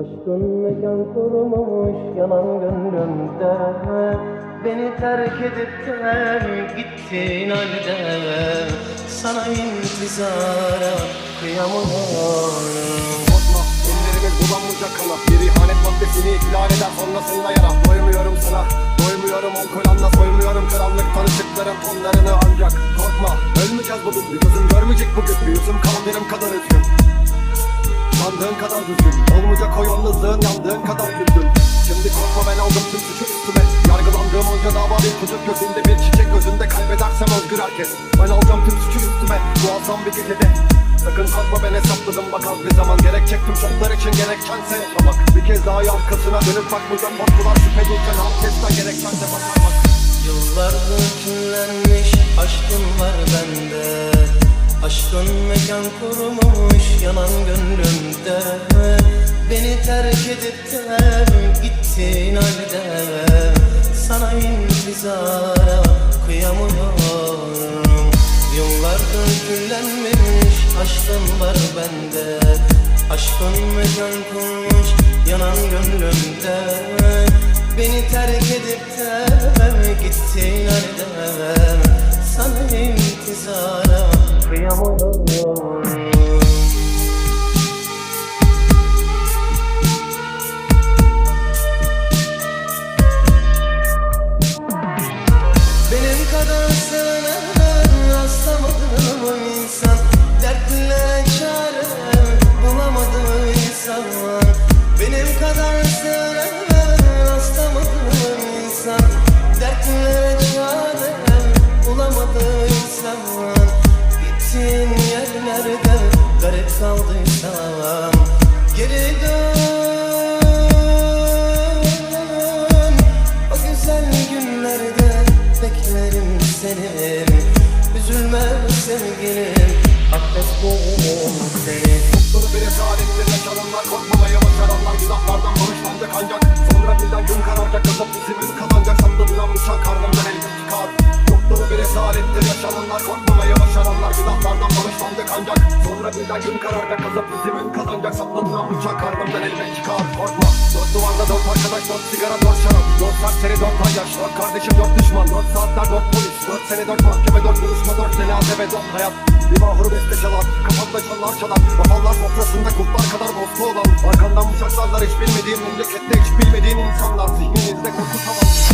Aşkın mekan kurmamış yalan gönlümde. Beni terk edip de gittin halde. Sana intizara Korkma ellerimiz bulanmayacak kana Bir ihanet maddesini ihlal eder sonrasında yara. Doymuyorum sana Doymuyorum on kolanla. Soymuyorum karanlık tanışıkların tonlarını ancak. Korkma ölmeyeceğiz bugün. Bir gözüm görmeyecek bugün. Bir yüzüm kaldırım kadar üzgün Sandığın kadar düzgün. Olmayacak o yalnızlığın yandığın kadar güldüm Şimdi korkma ben aldım tüm suçu üstüme. Yargılandığım onca dava bir çocuk gözünde bir çiçek. Gözünde Kaybedersem özgür herkes. Ben alacağım tüm suçu üstüme. Muazzam bir gecede. Sakın korkma ben hesapladım. Bak az bir zaman Gerek çektim. Şoklar için gerekçense yaşamak. Bir kez daha arkasına dönüp bakmayacağım. Korkular şüphe duyken herkesten gerekçense bakar bak Yıllardır küllenmiş aşkın var bende. Aşkın mekan kurmuş yanan gönlümde terk edip de gittin halde. Sana intizara kıyamıyorum. Yıllardır küllenmiş aşkın var bende. Aşkın mekan kurmuş yanan gönlümde. Beni terk edip de gittin halde. Sana intizara kıyamıyorum Bıçak karnımdan elde çıkar. Doktoru bir esarettir. Yaşananlar Korkmamaya başaranlar Günahlardan bağışlanacak ancak. Sonra birden gün kararacak Kasap izimin kazanacak. Sandığından bıçak karnımdan elde çıkar. Korkma. Dört duvarda dört arkadaş Dört sigara dört şarap. Dört serseri dört paylaş Dört kardeşim dört düşman. Dört saatler dört polis. Dört sene dört mahkeme Dört buluşma dört cenaze ve dört hayat. Bir mahuru beste çalar Kafanda çalar çalar Vefallar sofrasında kurtlar kadar dostu olan. Arkandan bıçaklarlar hiç bilmediğin memlekette hiç bilmediğin insanlar. Zihninizde korkutamaz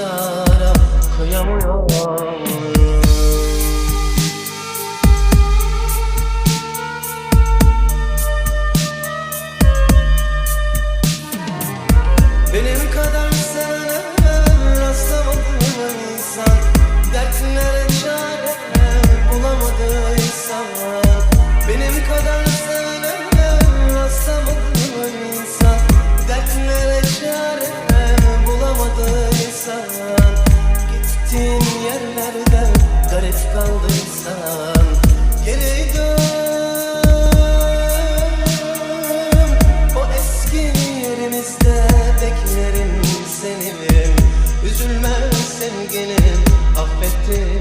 intizara kıyamıyorum kaldıysan Geri o eski yerimizde beklerim seni Üzülme sevgilim affettim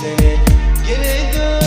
seni. Geri dön